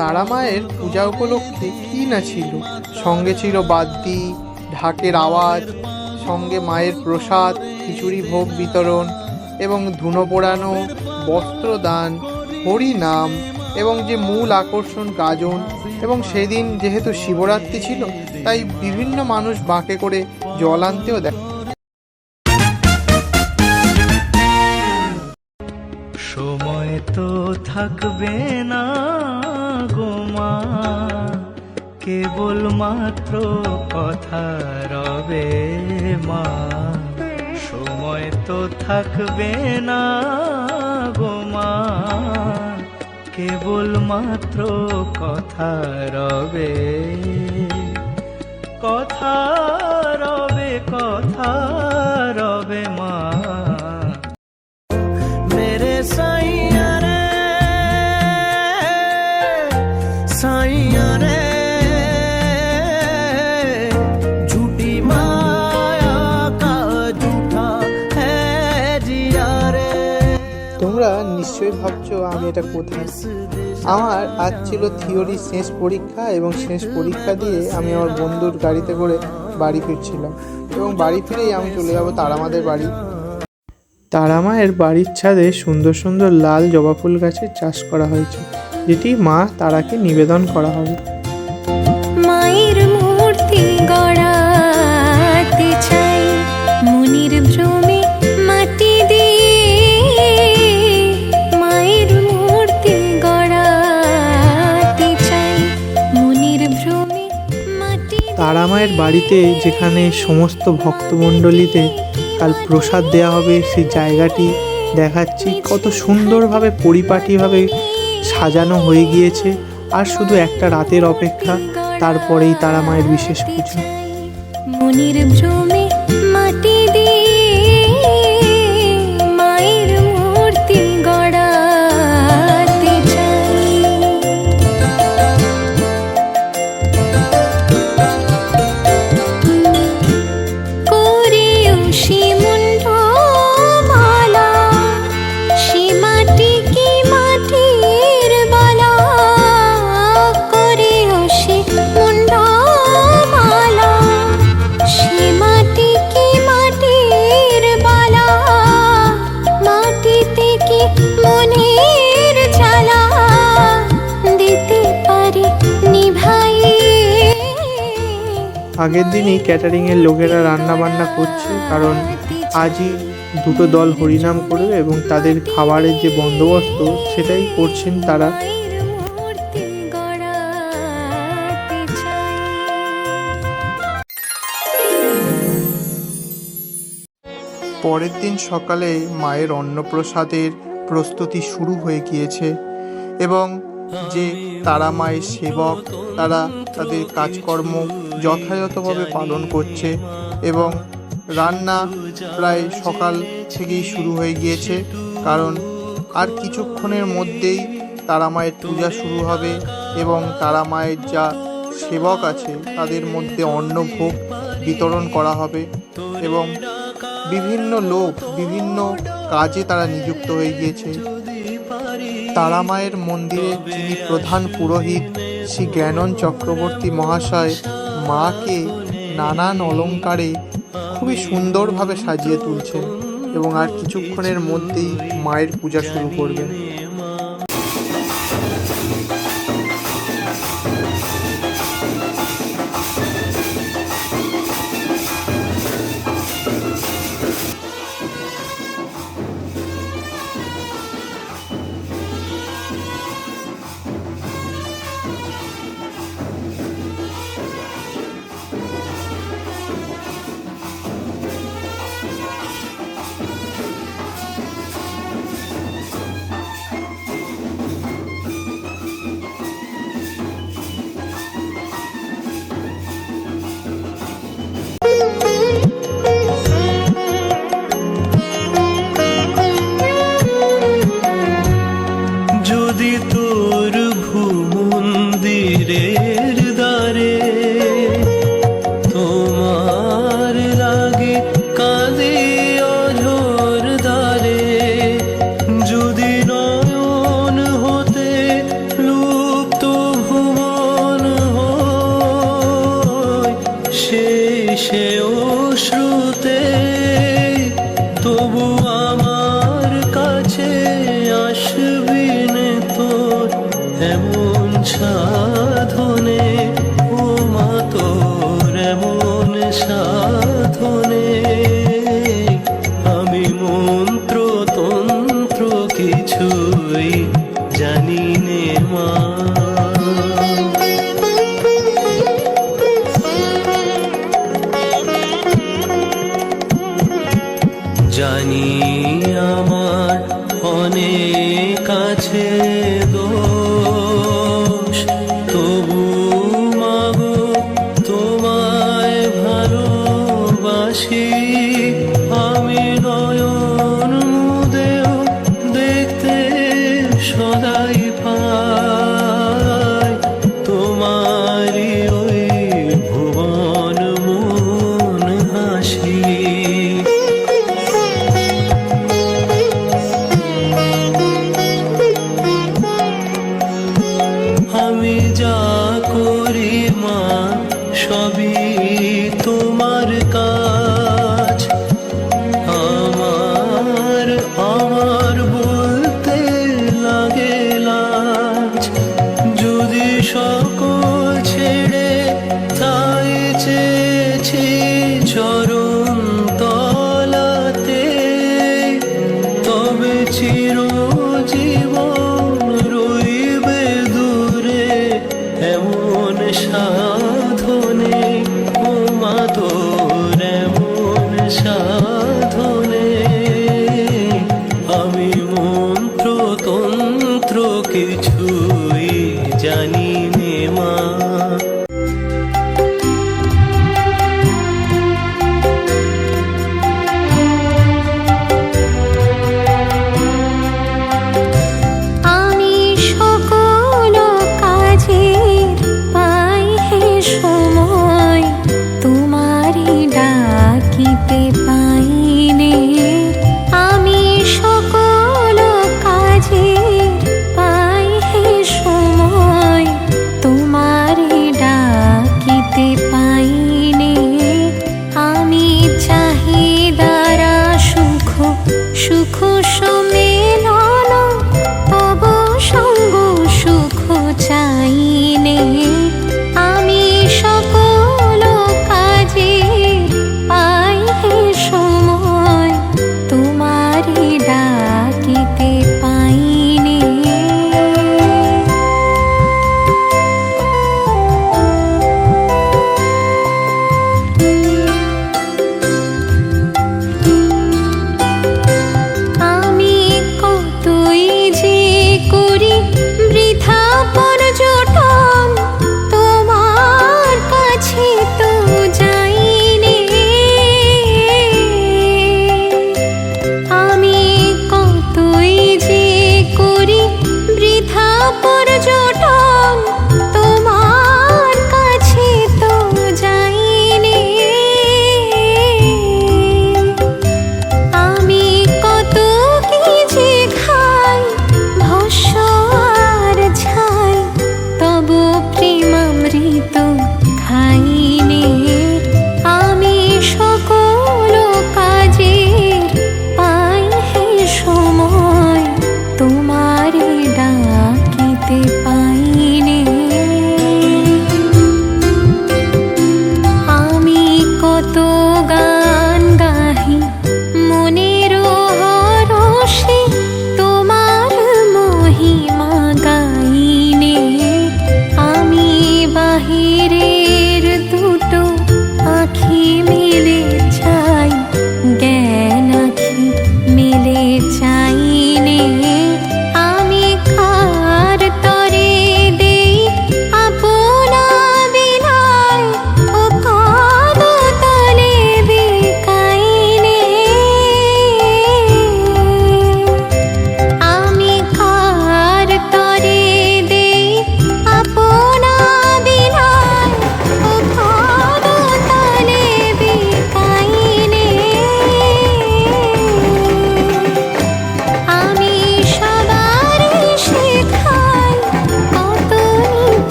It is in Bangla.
তারা মায়ের পূজা উপলক্ষে কী না ছিল? সঙ্গে ছিল বাদ্যি, ঢাকের আওয়াজ, সঙ্গে মায়ের প্রসাদ, খিচুড়ি ভোগ বিতরণ এবং ধুনো পোড়ানো, বস্ত্রদান, হরিনাম এবং যে মূল আকর্ষণ গাজন এবং সেদিন যেহেতু শিবরাত্রি ছিল, তাই বিভিন্ন মানুষ বাঁকে করে জল আনতেও দেখা সময় তো থাকবে না। গোমা কেবল মাত্র কথা রবে মা। সময় তো থাকবে না গোমা কেবল মাত্র কথা রবে। কথা রবে, কথা নিশ্চয়ই ভাবছ আমি এটা কোথায়? আমার আজ ছিল থিওরি শেষ পরীক্ষা এবং শেষ পরীক্ষা দিয়ে আমি আমার বন্ধুর গাড়িতে করে বাড়ি ফিরছিলাম এবং বাড়ি ফিরেই আমি চলে যাব তারামাদের বাড়ি। তারামায়ের বাড়ির ছাদে সুন্দর সুন্দর লাল জবা ফুল গাছের চাষ করা হয়েছে, যেটি মা তারাকে নিবেদন করা হবে। মায়ের মূর্তি গড়াতে বাড়িতে যেখানে সমস্ত ভক্তমণ্ডলীতে কাল প্রসাদ দেওয়া হবে, সেই জায়গাটি দেখাচ্ছি। কত সুন্দরভাবে, পরিপাটিভাবে সাজানো হয়ে গিয়েছে। আর শুধু একটা রাতের অপেক্ষা, তারপরেই তারা মায়ের বিশেষ পুজো। মনির ভ্রমে মাটি দিয়ে আগের দিনই ক্যাটারিংয়ের লোকেরা রান্না বান্না করছে, কারণ আজই দুটো দল হরিনাম করবে এবং তাদের খাবারের যে বন্দোবস্ত সেটাই করছেন তারা। পরের দিন সকালে মায়ের অন্নপ্রসাদের প্রস্তুতি শুরু হয়ে গিয়েছে এবং যে তারা মায়ের সেবক, তারা তাদের কাজকর্ম যথাযথভাবে পালন করছে এবং রান্না প্রায় সকাল থেকেই শুরু হয়ে গিয়েছে, কারণ আর কিছুক্ষণের মধ্যেই তারা মায়ের পূজা শুরু হবে এবং তারা মায়ের যা সেবক আছে তাদের মধ্যে অন্নভোগ বিতরণ করা হবে এবং বিভিন্ন লোক, বিভিন্ন কাজে তারা নিযুক্ত হয়ে গিয়েছে। তারা মায়ের মন্দিরে যিনি প্রধান পুরোহিত শ্রী জ্ঞানন চক্রবর্তী মহাশয় মাকে নানান অলঙ্কারে খুবই সুন্দরভাবে সাজিয়ে তুলছেন এবং আর কিছুক্ষণের মধ্যেই মায়ের পূজা শুরু করবেন। ছিল চরণ